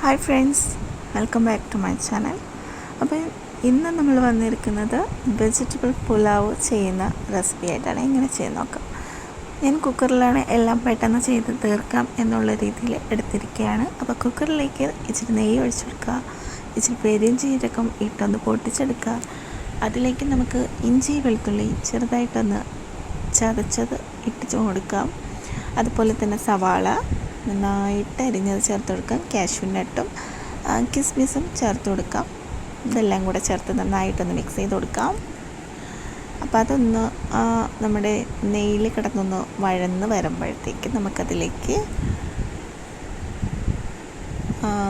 Hi friends welcome back to my channel അപ്പോൾ ഇന്ന് നമ്മൾ വന്നിരിക്കുന്നത് വെജിറ്റബിൾ പുലാവ് ചെയ്യുന്ന റെസിപ്പി ആയിട്ടാണ്. ഇങ്ങനെ ചെയ്ത് നോക്കാം? ഞാൻ കുക്കറിലാണ് എല്ലാം പെട്ടെന്ന് ചെയ്ത് തീർക്കാം എന്നുള്ള രീതിയിൽ എടുത്തിരിക്കുകയാണ്. അപ്പോൾ കുക്കറിലേക്ക് ഇച്ചിരി നെയ്യ് ഒഴിച്ചെടുക്കുക ഇച്ചിരി പെരും ജീരകം ഇട്ടൊന്ന് പൊട്ടിച്ചെടുക്കുക. അതിലേക്ക് നമുക്ക് ഇഞ്ചി വെളുത്തുള്ളി ചെറുതായിട്ടൊന്ന് ചതച്ചത് ഇട്ടിച്ച് കൊടുക്കാം. അതുപോലെ തന്നെ സവാള നന്നായിട്ട് അരിഞ്ഞത് ചേർത്ത് കൊടുക്കാം. കാഷ്യൂ നട്ടും കിസ്മിസും ചേർത്ത് കൊടുക്കാം. ഇതെല്ലാം കൂടെ ചേർത്ത് നന്നായിട്ടൊന്ന് മിക്സ് ചെയ്ത് കൊടുക്കാം. അപ്പോൾ അതൊന്ന് നമ്മുടെ നെയ്യിൽ കിടന്നൊന്ന് വഴന്ന് വരുമ്പോഴത്തേക്ക് നമുക്കതിലേക്ക്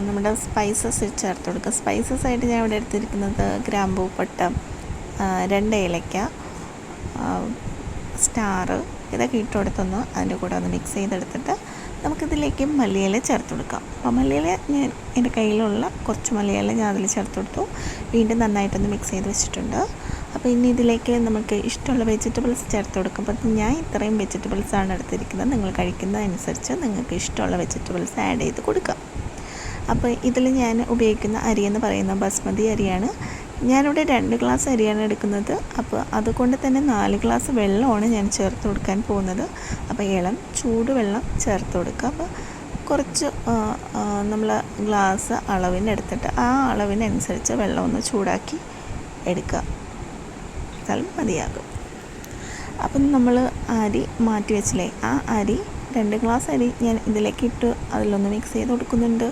നമ്മുടെ സ്പൈസസ് ചേർത്ത് കൊടുക്കുക സ്പൈസസ് ആയിട്ട് ഞാൻ ഇവിടെ എടുത്തിരിക്കുന്നത് ഗ്രാമ്പൂ പട്ടം രണ്ട് ഏലക്ക സ്റ്റാർ ഇതൊക്കെ ഇട്ട് കൊടുത്തൊന്ന് അതിന്റെ കൂടെ ഒന്ന് മിക്സ് ചെയ്തെടുത്തിട്ട് നമുക്കിതിലേക്ക് മല്ലിയില ചേർത്ത് കൊടുക്കാം. അപ്പോൾ മല്ലിയില ഞാൻ എന്റെ കയ്യിലുള്ള കുറച്ച് മല്ലിയില ഞാൻ അതിൽ ചേർത്ത് കൊടുത്തു. വീണ്ടും നന്നായിട്ടൊന്ന് മിക്സ് ചെയ്ത് വെച്ചിട്ടുണ്ട്. അപ്പോൾ ഇനി ഇതിലേക്ക് നമുക്ക് ഇഷ്ടമുള്ള വെജിറ്റബിൾസ് ചേർത്ത് കൊടുക്കും അപ്പോൾ ഞാൻ ഇത്രയും വെജിറ്റബിൾസ് ആണ് എടുത്തിരിക്കുന്നത്. നിങ്ങൾ കഴിക്കുന്നതനുസരിച്ച് നിങ്ങൾക്ക് ഇഷ്ടമുള്ള വെജിറ്റബിൾസ് ആഡ് ചെയ്ത് കൊടുക്കാം. അപ്പോൾ ഇതിൽ ഞാൻ ഉപയോഗിക്കുന്ന അരി എന്ന് പറയുന്ന ബസ്മതി അരിയാണ്. ഞാനിവിടെ രണ്ട് ഗ്ലാസ് അരിയാണ് എടുക്കുന്നത്. അപ്പോൾ അതുകൊണ്ട് തന്നെ നാല് ഗ്ലാസ് വെള്ളമാണ് ഞാൻ ചേർത്ത് കൊടുക്കാൻ പോകുന്നത്. അപ്പോൾ ഇളം ചൂടുവെള്ളം ചേർത്ത് കൊടുക്കുക. അപ്പോൾ കുറച്ച് നമ്മൾ ഗ്ലാസ് അളവിന് എടുത്തിട്ട് ആ അളവിനനുസരിച്ച് വെള്ളം ഒന്ന് ചൂടാക്കി എടുക്കുക. സ്ഥലം മതിയാകും. അപ്പം നമ്മൾ അരി മാറ്റി വെച്ചില്ലേ? ആ അരി രണ്ട് ഗ്ലാസ് അരി ഞാൻ ഇതിലേക്ക് ഇട്ട് അതിലൊന്ന് മിക്സ് ചെയ്ത് കൊടുക്കുന്നുണ്ട്.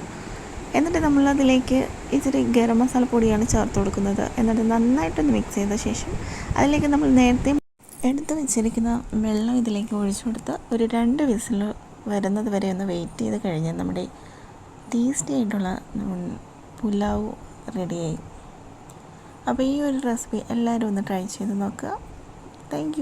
എന്നിട്ട് നമ്മൾ അതിലേക്ക് ഇച്ചിരി ഗരം മസാല പൊടിയാണ് ചേർത്ത് കൊടുക്കുന്നത്. എന്നിട്ട് നന്നായിട്ടൊന്ന് മിക്സ് ചെയ്ത ശേഷം അതിലേക്ക് നമ്മൾ നേരത്തെ എടുത്തു വെച്ചിരിക്കുന്ന വെള്ളം ഇതിലേക്ക് ഒഴിച്ചു കൊടുത്ത് ഒരു രണ്ട് വിസിൽ വരുന്നത് വരെ ഒന്ന് വെയിറ്റ് ചെയ്ത് കഴിഞ്ഞാൽ നമ്മുടെ ടേസ്റ്റി ആയിട്ടുള്ള പുലാവ് റെഡിയായി അപ്പോൾ ഈ ഒരു റെസിപ്പി എല്ലാവരും ഒന്ന് ട്രൈ ചെയ്ത് നോക്കുക. താങ്ക്